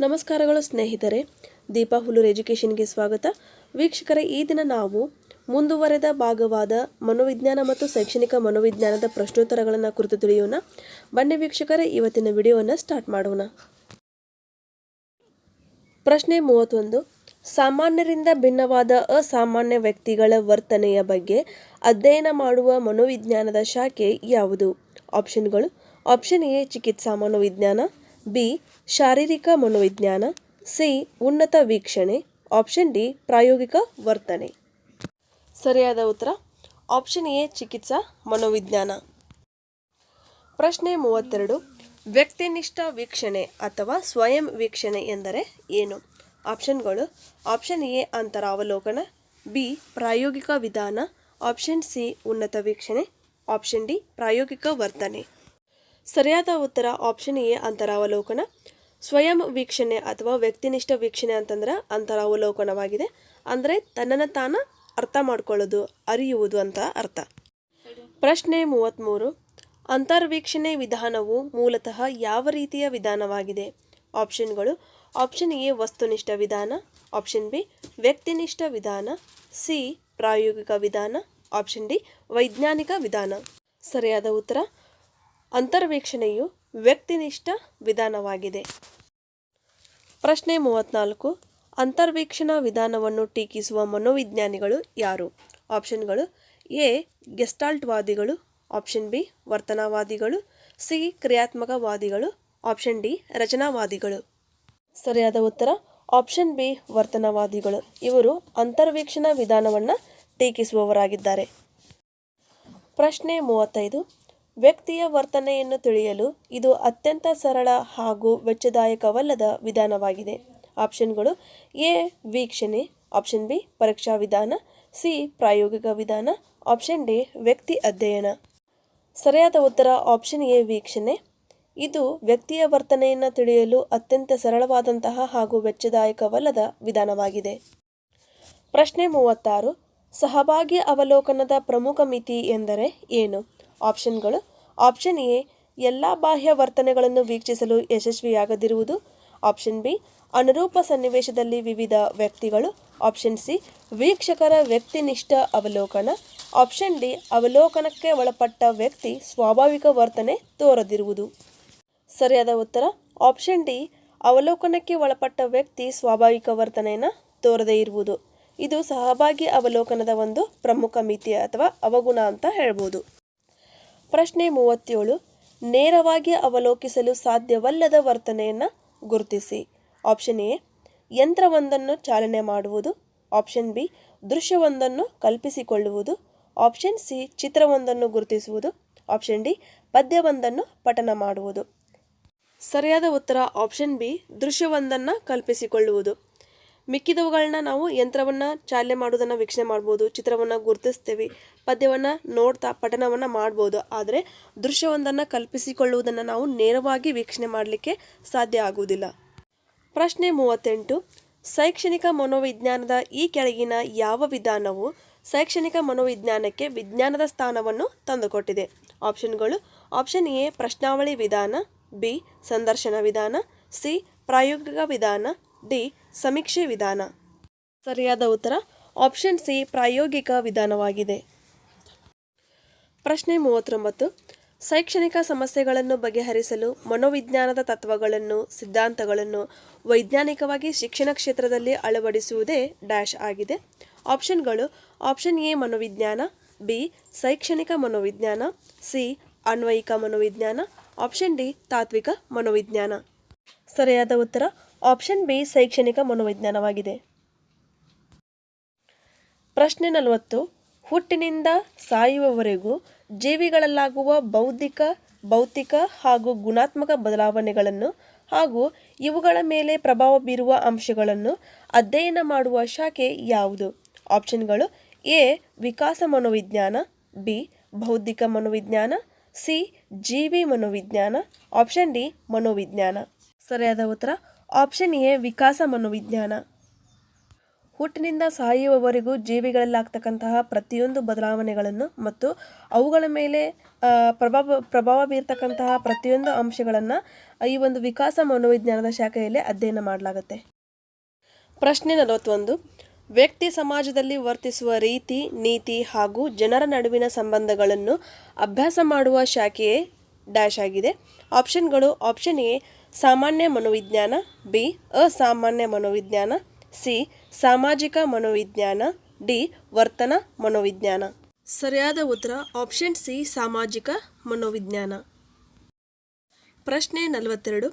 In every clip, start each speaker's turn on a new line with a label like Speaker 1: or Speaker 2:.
Speaker 1: ನಮಸ್ಕಾರಗಳು ಸ್ನೇಹಿತರೆ. ದೀಪಾ ಹುಲ್ಲೂರ್ ಎಜುಕೇಷನ್ಗೆ ಸ್ವಾಗತ. ವೀಕ್ಷಕರೇ, ಈ ದಿನ ನಾವು ಮುಂದುವರೆದ ಭಾಗವಾದ ಮನೋವಿಜ್ಞಾನ ಮತ್ತು ಶೈಕ್ಷಣಿಕ ಮನೋವಿಜ್ಞಾನದ ಪ್ರಶ್ನೋತ್ತರಗಳನ್ನು ಕುರಿತು ತಿಳಿಯೋಣ. ಬನ್ನಿ ವೀಕ್ಷಕರೇ, ಇವತ್ತಿನ ವಿಡಿಯೋವನ್ನು ಸ್ಟಾರ್ಟ್ ಮಾಡೋಣ. ಪ್ರಶ್ನೆ ಮೂವತ್ತೊಂದು. ಸಾಮಾನ್ಯರಿಂದ ಭಿನ್ನವಾದ ಅಸಾಮಾನ್ಯ ವ್ಯಕ್ತಿಗಳ ವರ್ತನೆಯ ಬಗ್ಗೆ ಅಧ್ಯಯನ ಮಾಡುವ ಮನೋವಿಜ್ಞಾನದ ಶಾಖೆ ಯಾವುದು? ಆಪ್ಷನ್ಗಳು. ಆಪ್ಷನ್ ಎ, ಚಿಕಿತ್ಸಾ ಮನೋವಿಜ್ಞಾನ. ಬಿ, ಶಾರೀರಿಕ ಮನೋವಿಜ್ಞಾನ, ಸಿ, ಉನ್ನತ ವೀಕ್ಷಣೆ, ಆಪ್ಷನ್ ಡಿ, ಪ್ರಾಯೋಗಿಕ ವರ್ತನೆ. ಸರಿಯಾದ ಉತ್ತರ? ಆಪ್ಷನ್ ಎ, ಚಿಕಿತ್ಸಾ, ಮನೋವಿಜ್ಞಾನ. ಪ್ರಶ್ನೆ ಮೂವತ್ತೆರಡು. ವ್ಯಕ್ತಿನಿಷ್ಠ ವೀಕ್ಷಣೆ ಅಥವಾ ಸ್ವಯಂ ವೀಕ್ಷಣೆ ಎಂದರೆ ಏನು? ಆಪ್ಷನ್ಗಳು ಆಪ್ಷನ್ ಎ, ಅಂತರಾವಲೋಕನ, ಬಿ, ಪ್ರಾಯೋಗಿಕ ವಿಧಾನ, ಆಪ್ಷನ್ ಸಿ, ಉನ್ನತ ವೀಕ್ಷಣೆ, ಆಪ್ಷನ್ ಡಿ, ಪ್ರಾಯೋಗಿಕ ವರ್ತನೆ. ಸರಿಯಾದ ಉತ್ತರ ಆಪ್ಷನ್ ಎ ಅಂತರಾವಲೋಕನ, ಸ್ವಯಂ ವೀಕ್ಷಣೆ ಅಥವಾ ವ್ಯಕ್ತಿನಿಷ್ಠ ವೀಕ್ಷಣೆ ಅಂತಂದ್ರೆ ಅಂತರಾವಲೋಕನವಾಗಿದೆ. ಅಂದರೆ ತನ್ನನ್ನು ತಾನು ಅರ್ಥ ಮಾಡ್ಕೊಳ್ಳೋದು, ಅರಿಯುವುದು ಅಂತ ಅರ್ಥ. ಪ್ರಶ್ನೆ ಮೂವತ್ತ್ಮೂರು ಅಂತರ್ವೀಕ್ಷಣೆ ವಿಧಾನವು ಮೂಲತಃ ಯಾವ ರೀತಿಯ ವಿಧಾನವಾಗಿದೆ? ಆಪ್ಷನ್ಗಳು ಆಪ್ಷನ್ ಎ ವಸ್ತುನಿಷ್ಠ ವಿಧಾನ ಆಪ್ಷನ್ ಬಿ ವ್ಯಕ್ತಿನಿಷ್ಠ ವಿಧಾನ, ಸಿ ಪ್ರಾಯೋಗಿಕ ವಿಧಾನ ಆಪ್ಷನ್ ಡಿ ವೈಜ್ಞಾನಿಕ ವಿಧಾನ. ಸರಿಯಾದ ಉತ್ತರ? ಅಂತರ್ವೀಕ್ಷಣೆಯು ವ್ಯಕ್ತಿನಿಷ್ಠ ವಿಧಾನವಾಗಿದೆ. ಪ್ರಶ್ನೆ ಮೂವತ್ನಾಲ್ಕು. ಅಂತರ್ವೀಕ್ಷಣಾ ವಿಧಾನವನ್ನು ಟೀಕಿಸುವ ಮನೋವಿಜ್ಞಾನಿಗಳು ಯಾರು? ಆಪ್ಷನ್ಗಳು A. ಗೆಸ್ಟಾಲ್ಟ್ವಾದಿಗಳು. Option B. ವರ್ತನವಾದಿಗಳು. C. ಕ್ರಿಯಾತ್ಮಕವಾದಿಗಳು. Option D. ರಚನಾವಾದಿಗಳು. ಸರಿಯಾದ ಉತ್ತರ? Option B. ವರ್ತನವಾದಿಗಳು. ಇವರು ಅಂತರ್ವೀಕ್ಷಣಾ ವಿಧಾನವನ್ನು ಟೀಕಿಸುವವರಾಗಿದ್ದಾರೆ. ಪ್ರಶ್ನೆ ಮೂವತ್ತೈದು. ವ್ಯಕ್ತಿಯ ವರ್ತನೆಯನ್ನು ತಿಳಿಯಲು ಇದು ಅತ್ಯಂತ ಸರಳ ಹಾಗೂ ವೆಚ್ಚದಾಯಕವಲ್ಲದ ವಿಧಾನವಾಗಿದೆ. ಆಪ್ಷನ್ಗಳು ಎ, ವೀಕ್ಷಣೆ, ಆಪ್ಷನ್ ಬಿ, ಪರೀಕ್ಷಾ ವಿಧಾನ, ಸಿ, ಪ್ರಾಯೋಗಿಕ ವಿಧಾನ, ಆಪ್ಷನ್ ಡಿ, ವ್ಯಕ್ತಿ ಅಧ್ಯಯನ. ಸರಿಯಾದ ಉತ್ತರ ಆಪ್ಷನ್ ಎ, ವೀಕ್ಷಣೆ. ಇದು ವ್ಯಕ್ತಿಯ ವರ್ತನೆಯನ್ನು ತಿಳಿಯಲು ಅತ್ಯಂತ ಸರಳವಾದಂತಹ ಹಾಗೂ ವೆಚ್ಚದಾಯಕವಲ್ಲದ ವಿಧಾನವಾಗಿದೆ. ಪ್ರಶ್ನೆ ಮೂವತ್ತಾರು. ಸಹಭಾಗಿ ಅವಲೋಕನದ ಪ್ರಮುಖ ಮಿತಿ ಎಂದರೆ ಏನು? ಆಪ್ಷನ್ಗಳು. ಆಪ್ಷನ್ ಎ, ಎಲ್ಲ ಬಾಹ್ಯ ವರ್ತನೆಗಳನ್ನು ವೀಕ್ಷಿಸಲು ಯಶಸ್ವಿಯಾಗದಿರುವುದು. ಆಪ್ಷನ್ ಬಿ, ಅನುರೂಪ ಸನ್ನಿವೇಶದಲ್ಲಿ ವಿವಿಧ ವ್ಯಕ್ತಿಗಳು. ಆಪ್ಷನ್ ಸಿ, ವೀಕ್ಷಕರ ವ್ಯಕ್ತಿನಿಷ್ಠ ಅವಲೋಕನ. ಆಪ್ಷನ್ ಡಿ, ಅವಲೋಕನಕ್ಕೆ ಒಳಪಟ್ಟ ವ್ಯಕ್ತಿ ಸ್ವಾಭಾವಿಕ ವರ್ತನೆ ತೋರದಿರುವುದು. ಸರಿಯಾದ ಉತ್ತರ? ಆಪ್ಷನ್ ಡಿ, ಅವಲೋಕನಕ್ಕೆ ಒಳಪಟ್ಟ ವ್ಯಕ್ತಿ ಸ್ವಾಭಾವಿಕ ವರ್ತನೆಯನ್ನು ತೋರದೇ ಇರುವುದು. ಇದು ಸಹಭಾಗಿ ಅವಲೋಕನದ ಒಂದು ಪ್ರಮುಖ ಮಿತಿ ಅಥವಾ ಅವಗುಣ ಅಂತ ಹೇಳ್ಬೋದು. ಪ್ರಶ್ನೆ ಮೂವತ್ತೇಳು, ನೇರವಾಗಿ ಅವಲೋಕಿಸಲು ಸಾಧ್ಯವಲ್ಲದ ವರ್ತನೆಯನ್ನು ಗುರುತಿಸಿ. ಆಪ್ಷನ್ ಎ, ಯಂತ್ರವೊಂದನ್ನು ಚಾಲನೆ ಮಾಡುವುದು. ಆಪ್ಷನ್ ಬಿ, ದೃಶ್ಯವೊಂದನ್ನು ಕಲ್ಪಿಸಿಕೊಳ್ಳುವುದು. ಆಪ್ಷನ್ ಸಿ, ಚಿತ್ರವೊಂದನ್ನು ಗುರುತಿಸುವುದು. ಆಪ್ಷನ್ ಡಿ, ಪದ್ಯವೊಂದನ್ನು ಪಠನ ಮಾಡುವುದು. ಸರಿಯಾದ ಉತ್ತರ ಆಪ್ಷನ್ ಬಿ, ದೃಶ್ಯವೊಂದನ್ನು ಕಲ್ಪಿಸಿಕೊಳ್ಳುವುದು. ಮಿಕ್ಕಿದವುಗಳನ್ನ ನಾವು ಯಂತ್ರವನ್ನು ಚಾಲನೆ ಮಾಡೋದನ್ನು ವೀಕ್ಷಣೆ ಮಾಡ್ಬೋದು, ಚಿತ್ರವನ್ನು ಗುರುತಿಸ್ತೇವೆ, ಪದ್ಯವನ್ನು ನೋಡ್ತಾ ಪಠನವನ್ನು ಮಾಡ್ಬೋದು. ಆದರೆ ದೃಶ್ಯವೊಂದನ್ನು ಕಲ್ಪಿಸಿಕೊಳ್ಳುವುದನ್ನು ನಾವು ನೇರವಾಗಿ ವೀಕ್ಷಣೆ ಮಾಡಲಿಕ್ಕೆ ಸಾಧ್ಯ ಆಗುವುದಿಲ್ಲ. ಪ್ರಶ್ನೆ ಮೂವತ್ತೆಂಟು. ಶೈಕ್ಷಣಿಕ ಮನೋವಿಜ್ಞಾನದ ಈ ಕೆಳಗಿನ ಯಾವ ವಿಧಾನವು ಶೈಕ್ಷಣಿಕ ಮನೋವಿಜ್ಞಾನಕ್ಕೆ ವಿಜ್ಞಾನದ ಸ್ಥಾನವನ್ನು ತಂದುಕೊಟ್ಟಿದೆ? ಆಪ್ಷನ್ಗಳು, ಆಪ್ಷನ್ ಎ, ಪ್ರಶ್ನಾವಳಿ ವಿಧಾನ, ಬಿ, ಸಂದರ್ಶನ ವಿಧಾನ, ಸಿ, ಪ್ರಾಯೋಗಿಕ ವಿಧಾನ ಡಿ, ಸಮೀಕ್ಷೆ ವಿಧಾನ. ಸರಿಯಾದ ಉತ್ತರ, ಆಪ್ಷನ್ ಸಿ, ಪ್ರಾಯೋಗಿಕ ವಿಧಾನವಾಗಿದೆ. ಪ್ರಶ್ನೆ ಮೂವತ್ತೊಂಬತ್ತು, ಶೈಕ್ಷಣಿಕ ಸಮಸ್ಯೆಗಳನ್ನು ಬಗೆಹರಿಸಲು ಮನೋವಿಜ್ಞಾನದ ತತ್ವಗಳನ್ನು, ಸಿದ್ಧಾಂತಗಳನ್ನು ವೈಜ್ಞಾನಿಕವಾಗಿ ಶಿಕ್ಷಣ ಕ್ಷೇತ್ರದಲ್ಲಿ ಅಳವಡಿಸುವುದೇ ಡ್ಯಾಶ್ ಆಗಿದೆ. ಆಪ್ಷನ್ಗಳು, ಆಪ್ಷನ್ ಎ, ಮನೋವಿಜ್ಞಾನ, ಬಿ, ಶೈಕ್ಷಣಿಕ ಮನೋವಿಜ್ಞಾನ, ಸಿ, ಅನ್ವಯಿಕ ಮನೋವಿಜ್ಞಾನ, ಆಪ್ಷನ್ ಡಿ, ತಾತ್ವಿಕ ಮನೋವಿಜ್ಞಾನ. ಸರಿಯಾದ ಉತ್ತರ ಆಪ್ಷನ್ ಬಿ ಶೈಕ್ಷಣಿಕ ಮನೋವಿಜ್ಞಾನವಾಗಿದೆ. ಪ್ರಶ್ನೆ ನಲವತ್ತು. ಹುಟ್ಟಿನಿಂದ ಸಾಯುವವರೆಗೂ ಜೀವಿಗಳಲ್ಲಾಗುವ ಬೌದ್ಧಿಕ, ಭೌತಿಕ ಹಾಗೂ ಗುಣಾತ್ಮಕ ಬದಲಾವಣೆಗಳನ್ನು ಹಾಗೂ ಇವುಗಳ ಮೇಲೆ ಪ್ರಭಾವ ಬೀರುವ ಅಂಶಗಳನ್ನು ಅಧ್ಯಯನ ಮಾಡುವ ಶಾಖೆ ಯಾವುದು? ಆಪ್ಷನ್ಗಳು ಎ, ವಿಕಾಸ ಮನೋವಿಜ್ಞಾನ, ಬಿ, ಬೌದ್ಧಿಕ ಮನೋವಿಜ್ಞಾನ, ಸಿ, ಜೀವಿ ಮನೋವಿಜ್ಞಾನ, ಆಪ್ಷನ್ ಡಿ, ಮನೋವಿಜ್ಞಾನ. ಸರಿಯಾದ ಉತ್ತರ ಆಪ್ಷನ್ ಎ, ವಿಕಾಸ ಮನೋವಿಜ್ಞಾನ. ಹುಟ್ಟಿನಿಂದ ಸಾಯುವವರೆಗೂ ಜೀವಿಗಳಲ್ಲಾಗ್ತಕ್ಕಂತಹ ಪ್ರತಿಯೊಂದು ಬದಲಾವಣೆಗಳನ್ನು ಮತ್ತು ಅವುಗಳ ಮೇಲೆ ಪ್ರಭಾವ ಪ್ರಭಾವ ಬೀರ್ತಕ್ಕಂತಹ ಪ್ರತಿಯೊಂದು ಅಂಶಗಳನ್ನು ಈ ಒಂದು ವಿಕಾಸ ಮನೋವಿಜ್ಞಾನದ ಶಾಖೆಯಲ್ಲಿ ಅಧ್ಯಯನ ಮಾಡಲಾಗುತ್ತೆ. ಪ್ರಶ್ನೆ ನಲವತ್ತೊಂದು. ವ್ಯಕ್ತಿ ಸಮಾಜದಲ್ಲಿ ವರ್ತಿಸುವ ರೀತಿ, ನೀತಿ ಹಾಗೂ ಜನರ ನಡುವಿನ ಸಂಬಂಧಗಳನ್ನು ಅಭ್ಯಾಸ ಮಾಡುವ ಶಾಖೆಯೇ ಡ್ಯಾಶ್ ಆಗಿದೆ. ಆಪ್ಷನ್ಗಳು ಆಪ್ಷನ್ ಎ ಸಾಮಾನ್ಯ ಮನೋವಿಜ್ಞಾನ, ಬಿ, ಅಸಾಮಾನ್ಯ ಮನೋವಿಜ್ಞಾನ, ಸಿ, ಸಾಮಾಜಿಕ ಮನೋವಿಜ್ಞಾನ, ಡಿ, ವರ್ತನ ಮನೋವಿಜ್ಞಾನ. ಸರಿಯಾದ ಉತ್ತರ ಆಪ್ಷನ್ ಸಿ, ಸಾಮಾಜಿಕ ಮನೋವಿಜ್ಞಾನ. ಪ್ರಶ್ನೆ ನಲವತ್ತೆರಡು.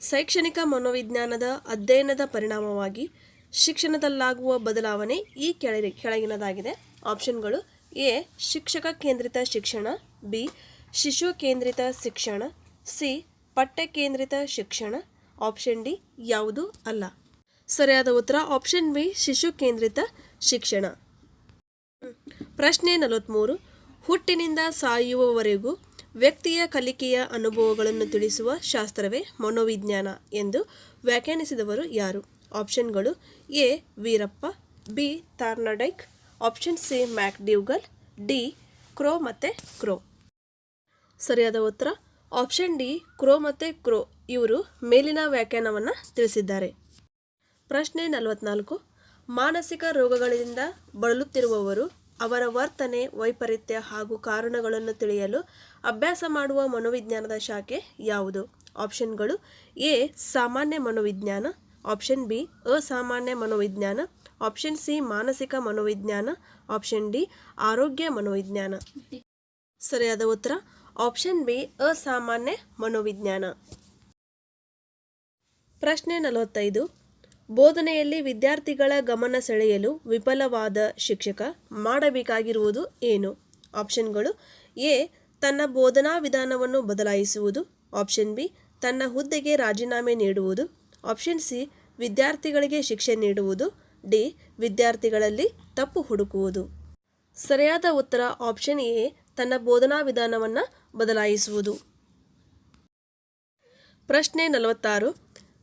Speaker 1: ಶೈಕ್ಷಣಿಕ ಮನೋವಿಜ್ಞಾನದ ಅಧ್ಯಯನದ ಪರಿಣಾಮವಾಗಿ ಶಿಕ್ಷಣದಲ್ಲಾಗುವ ಬದಲಾವಣೆ ಈ ಕೆಳ ಕೆಳಗಿನದಾಗಿದೆ. ಆಪ್ಷನ್ಗಳು ಎ, ಶಿಕ್ಷಕ ಕೇಂದ್ರಿತ ಶಿಕ್ಷಣ, ಬಿ, ಶಿಶು ಕೇಂದ್ರಿತ ಶಿಕ್ಷಣ, ಸಿ ಪಠ್ಯ ಕೇಂದ್ರಿತ ಶಿಕ್ಷಣ ಆಪ್ಷನ್ ಡಿ ಯಾವುದು ಅಲ್ಲ. ಸರಿಯಾದ ಉತ್ತರ ಆಪ್ಷನ್ ಬಿ ಶಿಶು ಕೇಂದ್ರಿತ ಶಿಕ್ಷಣ. ಪ್ರಶ್ನೆ ನಲವತ್ತ್ಮೂರು ಹುಟ್ಟಿನಿಂದ ಸಾಯುವವರೆಗೂ ವ್ಯಕ್ತಿಯ ಕಲಿಕೆಯ ಅನುಭವಗಳನ್ನು ತಿಳಿಸುವ ಶಾಸ್ತ್ರವೇ ಮನೋವಿಜ್ಞಾನ ಎಂದು ವ್ಯಾಖ್ಯಾನಿಸಿದವರು ಯಾರು? ಆಪ್ಷನ್ಗಳು A, Veerappa, B Thorndike option C McDougall D, Crow ಮತ್ತು ಕ್ರೋ. ಸರಿಯಾದ ಉತ್ತರ ಆಪ್ಷನ್ ಡಿ, ಕ್ರೋ ಮತ್ತು ಕ್ರೋ ಇವರು ಮೇಲಿನ ವ್ಯಾಖ್ಯಾನವನ್ನು ತಿಳಿಸಿದ್ದಾರೆ. ಪ್ರಶ್ನೆ ನಲವತ್ನಾಲ್ಕು, ಮಾನಸಿಕ ರೋಗಗಳಿಂದ ಬಳಲುತ್ತಿರುವವರು ಅವರ ವರ್ತನೆ, ವೈಪರೀತ್ಯ ಹಾಗೂ ಕಾರಣಗಳನ್ನು ತಿಳಿಯಲು ಅಭ್ಯಾಸ ಮಾಡುವ ಮನೋವಿಜ್ಞಾನದ ಶಾಖೆ ಯಾವುದು? ಆಪ್ಷನ್ಗಳು ಎ, ಸಾಮಾನ್ಯ ಮನೋವಿಜ್ಞಾನ, ಆಪ್ಷನ್ ಬಿ, ಅಸಾಮಾನ್ಯ ಮನೋವಿಜ್ಞಾನ, ಆಪ್ಷನ್ ಸಿ, ಮಾನಸಿಕ ಮನೋವಿಜ್ಞಾನ, ಆಪ್ಷನ್ ಡಿ, ಆರೋಗ್ಯ ಮನೋವಿಜ್ಞಾನ. ಸರಿಯಾದ ಉತ್ತರ ಆಪ್ಷನ್ ಬಿ ಅಸಾಮಾನ್ಯ ಮನೋವಿಜ್ಞಾನ. ಪ್ರಶ್ನೆ ನಲವತ್ತೈದು. ಬೋಧನೆಯಲ್ಲಿ ವಿದ್ಯಾರ್ಥಿಗಳ ಗಮನ ಸೆಳೆಯಲು ವಿಫಲವಾದ ಶಿಕ್ಷಕ ಮಾಡಬೇಕಾಗಿರುವುದು ಏನು? ಆಪ್ಷನ್ಗಳು ಎ, ತನ್ನ ಬೋಧನಾ ವಿಧಾನವನ್ನು ಬದಲಾಯಿಸುವುದು. ಆಪ್ಷನ್ ಬಿ, ತನ್ನ ಹುದ್ದೆಗೆ ರಾಜೀನಾಮೆ ನೀಡುವುದು. ಆಪ್ಷನ್ ಸಿ, ವಿದ್ಯಾರ್ಥಿಗಳಿಗೆ ಶಿಕ್ಷೆ ನೀಡುವುದು. ಡಿ ವಿದ್ಯಾರ್ಥಿಗಳಲ್ಲಿ ತಪ್ಪು ಹುಡುಕುವುದು. ಸರಿಯಾದ ಉತ್ತರ ಆಪ್ಷನ್ ಎ ತನ್ನ ಬೋಧನಾ ವಿಧಾನವನ್ನು ಬದಲಾಯಿಸುವುದು. ಪ್ರಶ್ನೆ ನಲವತ್ತಾರು.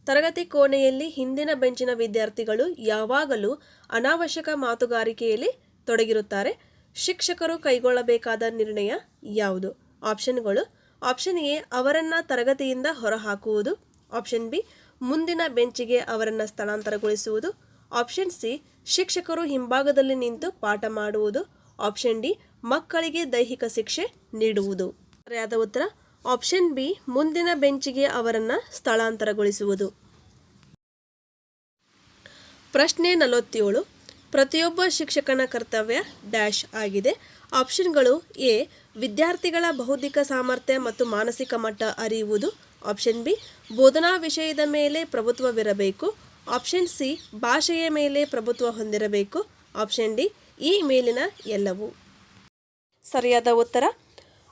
Speaker 1: ತರಗತಿ ಕೋಣೆಯಲ್ಲಿ ಹಿಂದಿನ ಬೆಂಚಿನ ವಿದ್ಯಾರ್ಥಿಗಳು ಯಾವಾಗಲೂ ಅನಾವಶ್ಯಕ ಮಾತುಗಾರಿಕೆಯಲ್ಲಿ ತೊಡಗಿರುತ್ತಾರೆ. ಶಿಕ್ಷಕರು ಕೈಗೊಳ್ಳಬೇಕಾದ ನಿರ್ಣಯ ಯಾವುದು? ಆಪ್ಷನ್ಗಳು ಆಪ್ಷನ್ ಎ, ಅವರನ್ನು ತರಗತಿಯಿಂದ ಹೊರಹಾಕುವುದು. ಆಪ್ಷನ್ ಬಿ, ಮುಂದಿನ ಬೆಂಚಿಗೆ ಅವರನ್ನು ಸ್ಥಳಾಂತರಗೊಳಿಸುವುದು. ಆಪ್ಷನ್ ಸಿ, ಶಿಕ್ಷಕರು ಹಿಂಭಾಗದಲ್ಲಿ ನಿಂತು ಪಾಠ ಮಾಡುವುದು. ಆಪ್ಷನ್ ಡಿ, ಮಕ್ಕಳಿಗೆ ದೈಹಿಕ ಶಿಕ್ಷೆ ನೀಡುವುದು. ಸರಿಯಾದ ಉತ್ತರ, ಆಪ್ಷನ್ ಬಿ, ಮುಂದಿನ ಬೆಂಚಿಗೆ ಅವರನ್ನು ಸ್ಥಳಾಂತರಗೊಳಿಸುವುದು. ಪ್ರಶ್ನೆ ನಲವತ್ತೇಳು, ಪ್ರತಿಯೊಬ್ಬ ಶಿಕ್ಷಕನ ಕರ್ತವ್ಯ ಡ್ಯಾಶ್ ಆಗಿದೆ. ಆಪ್ಷನ್ಗಳು ಎ, ವಿದ್ಯಾರ್ಥಿಗಳ ಬೌದ್ಧಿಕ ಸಾಮರ್ಥ್ಯ ಮತ್ತು ಮಾನಸಿಕ ಮಟ್ಟ ಅರಿಯುವುದು. ಆಪ್ಷನ್ ಬಿ, ಬೋಧನಾ ವಿಷಯದ ಮೇಲೆ ಪ್ರಭುತ್ವವಿರಬೇಕು. ಆಪ್ಷನ್ ಸಿ, ಭಾಷೆಯ ಮೇಲೆ ಪ್ರಭುತ್ವ ಹೊಂದಿರಬೇಕು. ಆಪ್ಷನ್ ಡಿ ಈ ಮೇಲಿನ ಎಲ್ಲವೂ. ಸರಿಯಾದ ಉತ್ತರ?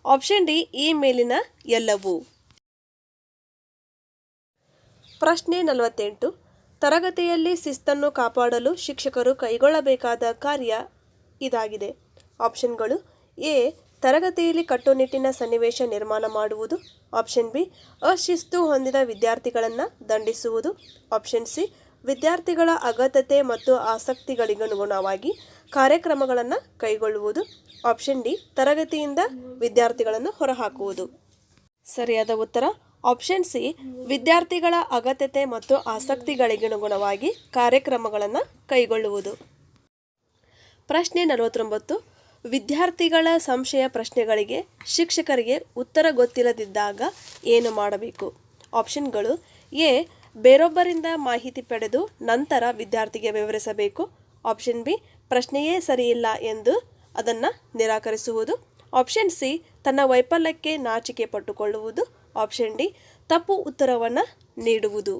Speaker 1: ಆಪ್ಷನ್ ಡಿ ಈ ಮೇಲಿನ ಎಲ್ಲವೂ. ಪ್ರಶ್ನೆ ನಲವತ್ತೆಂಟು. ತರಗತಿಯಲ್ಲಿ ಶಿಸ್ತನ್ನು ಕಾಪಾಡಲು ಶಿಕ್ಷಕರು ಕೈಗೊಳ್ಳಬೇಕಾದ ಕಾರ್ಯ ಇದಾಗಿದೆ. ಆಪ್ಷನ್ಗಳು ಎ, ತರಗತಿಯಲ್ಲಿ ಕಟ್ಟುನಿಟ್ಟಿನ ಸನ್ನಿವೇಶ ನಿರ್ಮಾಣ ಮಾಡುವುದು. ಆಪ್ಷನ್ ಬಿ, ಅಶಿಸ್ತು ಹೊಂದಿದ ವಿದ್ಯಾರ್ಥಿಗಳನ್ನು ದಂಡಿಸುವುದು. ಆಪ್ಷನ್ ಸಿ, ವಿದ್ಯಾರ್ಥಿಗಳ ಅಗತ್ಯತೆ ಮತ್ತು ಆಸಕ್ತಿಗಳಿಗನುಗುಣವಾಗಿ ಕಾರ್ಯಕ್ರಮಗಳನ್ನು ಕೈಗೊಳ್ಳುವುದು. ಆಪ್ಷನ್ ಡಿ ತರಗತಿಯಿಂದ ವಿದ್ಯಾರ್ಥಿಗಳನ್ನು ಹೊರಹಾಕುವುದು. ಸರಿಯಾದ ಉತ್ತರ ಆಪ್ಷನ್ ಸಿ ವಿದ್ಯಾರ್ಥಿಗಳ ಅಗತ್ಯತೆ ಮತ್ತು ಆಸಕ್ತಿಗಳಿಗನುಗುಣವಾಗಿ ಕಾರ್ಯಕ್ರಮಗಳನ್ನು ಕೈಗೊಳ್ಳುವುದು. ಪ್ರಶ್ನೆ ನಲವತ್ತೊಂಬತ್ತು, ವಿದ್ಯಾರ್ಥಿಗಳ ಸಂಶಯ ಪ್ರಶ್ನೆಗಳಿಗೆ ಶಿಕ್ಷಕರಿಗೆ ಉತ್ತರ ಗೊತ್ತಿಲ್ಲದಿದ್ದಾಗ ಏನು ಮಾಡಬೇಕು? ಆಪ್ಷನ್ಗಳು ಎ, ಬೇರೊಬ್ಬರಿಂದ ಮಾಹಿತಿ ಪಡೆದು ನಂತರ ವಿದ್ಯಾರ್ಥಿಗೆ ವಿವರಿಸಬೇಕು. ಆಪ್ಷನ್ ಬಿ ಪ್ರಶ್ನೆಯೇ ಸರಿಯಿಲ್ಲ ಎಂದು ಅದನ್ನು ನಿರಾಕರಿಸುವುದು. ಆಪ್ಷನ್ ಸಿ, ತನ್ನ ವೈಫಲ್ಯಕ್ಕೆ ನಾಚಿಕೆ ಪಟ್ಟುಕೊಳ್ಳುವುದು. ಆಪ್ಷನ್ ಡಿ, ತಪ್ಪು ಉತ್ತರವನ್ನು ನೀಡುವುದು.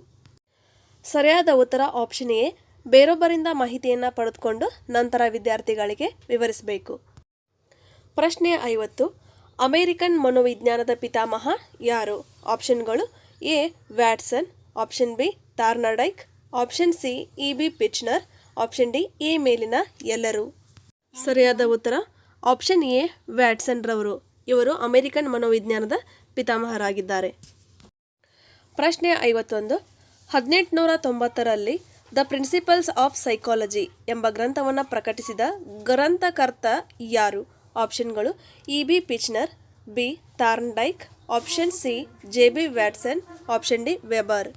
Speaker 1: ಸರಿಯಾದ ಉತ್ತರ ಆಪ್ಷನ್ ಎ, ಬೇರೊಬ್ಬರಿಂದ ಮಾಹಿತಿಯನ್ನು ಪಡೆದುಕೊಂಡು ನಂತರ ವಿದ್ಯಾರ್ಥಿಗಳಿಗೆ ವಿವರಿಸಬೇಕು. ಪ್ರಶ್ನೆ ಐವತ್ತು, ಅಮೇರಿಕನ್ ಮನೋವಿಜ್ಞಾನದ ಪಿತಾಮಹ ಯಾರು? ಆಪ್ಷನ್ಗಳು A, Watson. Option B Thorndike option C, E B Fechner. Option D A ಮೇಲಿನ ಎಲ್ಲರೂ. ಸರಿಯಾದ ಉತ್ತರ ಆಪ್ಷನ್ ಎ ವ್ಯಾಟ್ಸನ್ ರವರು. ಇವರು ಅಮೆರಿಕನ್ ಮನೋವಿಜ್ಞಾನದ ಪಿತಾಮಹರಾಗಿದ್ದಾರೆ. ಪ್ರಶ್ನೆ ಐವತ್ತೊಂದು ಹದಿನೆಂಟುನೂರ ತೊಂಬತ್ತರಲ್ಲಿ ದ ಪ್ರಿನ್ಸಿಪಲ್ಸ್ ಆಫ್ ಸೈಕಾಲಜಿ ಎಂಬ ಗ್ರಂಥವನ್ನು ಪ್ರಕಟಿಸಿದ ಗ್ರಂಥಕರ್ತ ಯಾರು? ಆಪ್ಷನ್ಗಳು E B Fechner B Thorndike option C J B Watson option D Weber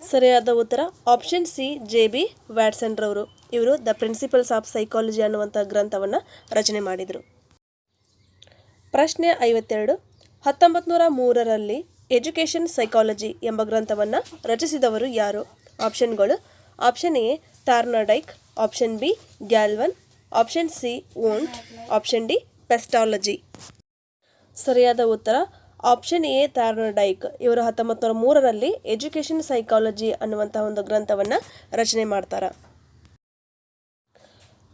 Speaker 1: ಸರಿಯಾದ ಉತ್ತರ option C J B Watson ರವರು. ಇವರು ದ ಪ್ರಿನ್ಸಿಪಲ್ಸ್ ಆಫ್ ಸೈಕಾಲಜಿ ಅನ್ನುವಂಥ ಗ್ರಂಥವನ್ನು ರಚನೆ ಮಾಡಿದರು. ಪ್ರಶ್ನೆ ಐವತ್ತೆರಡು, ಹತ್ತೊಂಬತ್ತು ನೂರ ಮೂರರಲ್ಲಿ ಎಜುಕೇಷನ್ ಸೈಕಾಲಜಿ ಎಂಬ ಗ್ರಂಥವನ್ನು ರಚಿಸಿದವರು ಯಾರು? ಆಪ್ಷನ್ಗಳು option A Thorndike option B Galton option C Wundt option D Pestalozzi ಸರಿಯಾದ ಉತ್ತರ ಆಪ್ಷನ್ ಎ ತಾರ್ನಡೈಕ್ ಇವರು ಹತ್ತೊಂಬತ್ತು ನೂರ ಮೂರರಲ್ಲಿ ಎಜುಕೇಷನ್ ಸೈಕಾಲಜಿ ಅನ್ನುವಂಥ ಒಂದು ಗ್ರಂಥವನ್ನು ರಚನೆ ಮಾಡ್ತಾರೆ.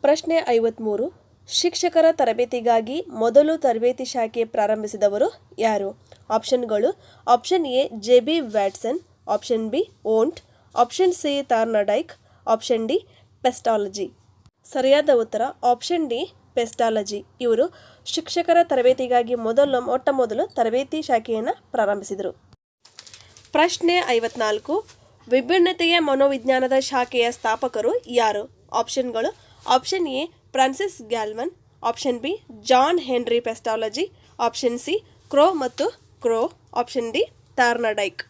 Speaker 1: ಪ್ರಶ್ನೆ ಐವತ್ತ್ಮೂರು ಶಿಕ್ಷಕರ ತರಬೇತಿಗಾಗಿ ಮೊದಲು ತರಬೇತಿ ಶಾಖೆ ಪ್ರಾರಂಭಿಸಿದವರು ಯಾರು? ಆಪ್ಷನ್ಗಳು option A J B Watson option B Wundt option C Thorndike option D Pestalozzi ಸರಿಯಾದ ಉತ್ತರ ಆಪ್ಷನ್ ಡಿ ಪೆಸ್ಟಾಲಜಿ ಇವರು ಶಿಕ್ಷಕರ ತರಬೇತಿಗಾಗಿ ಮೊದಲು ಮೊಟ್ಟ ಮೊದಲು ತರಬೇತಿ ಶಾಖೆಯನ್ನು ಪ್ರಾರಂಭಿಸಿದರು. ಪ್ರಶ್ನೆ ಐವತ್ನಾಲ್ಕು, ವಿಭಿನ್ನತೆಯ ಮನೋವಿಜ್ಞಾನದ ಶಾಖೆಯ ಸ್ಥಾಪಕರು ಯಾರು? ಆಪ್ಷನ್ಗಳು option A, Francis Galton option B, John Henry Pestalozzi, option C, Crow ಮತ್ತು ಕ್ರೋ, ಆಪ್ಷನ್ ಡಿ ತಾರ್ನಡೈಕ್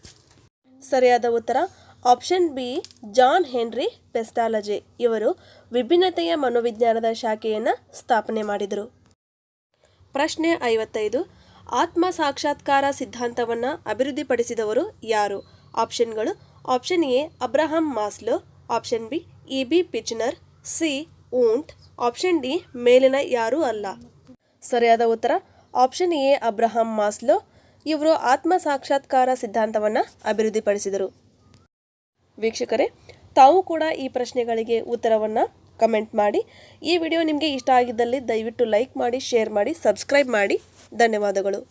Speaker 1: ಸರಿಯಾದ ಉತ್ತರ, option B, John Henry Pestalozzi. ಇವರು ವಿಭಿನ್ನತೆಯ ಮನೋವಿಜ್ಞಾನದ ಶಾಖೆಯನ್ನು ಸ್ಥಾಪನೆ ಮಾಡಿದರು. ಪ್ರಶ್ನೆ ಐವತ್ತೈದು. ಆತ್ಮ ಸಾಕ್ಷಾತ್ಕಾರ ಸಿದ್ಧಾಂತವನ್ನು ಅಭಿವೃದ್ಧಿಪಡಿಸಿದವರು ಯಾರು? ಆಪ್ಷನ್ಗಳು option A, Abraham Maslow, option B, E B Fechner, C, Wundt, option D, ಮೇಲಿನ ಯಾರೂ ಅಲ್ಲ. ಸರಿಯಾದ ಉತ್ತರ ಆಪ್ಷನ್ ಎ, ಅಬ್ರಹಾಂ ಮಾಸ್ಲೋ. ಇವರು ಆತ್ಮ ಸಾಕ್ಷಾತ್ಕಾರ ಸಿದ್ಧಾಂತವನ್ನು ಅಭಿವೃದ್ಧಿಪಡಿಸಿದರು. ವೀಕ್ಷಕರೇ, ತಾವು ಕೂಡ ಈ ಪ್ರಶ್ನೆಗಳಿಗೆ ಉತ್ತರವನ್ನು ಕಮೆಂಟ್ ಮಾಡಿ. ಈ ವಿಡಿಯೋ ನಿಮಗೆ ಇಷ್ಟ ಆಗಿದ್ದಲ್ಲಿ ದಯವಿಟ್ಟು ಲೈಕ್ ಮಾಡಿ ಶೇರ್ ಮಾಡಿ ಸಬ್ಸ್ಕ್ರೈಬ್ ಮಾಡಿ. ಧನ್ಯವಾದಗಳು.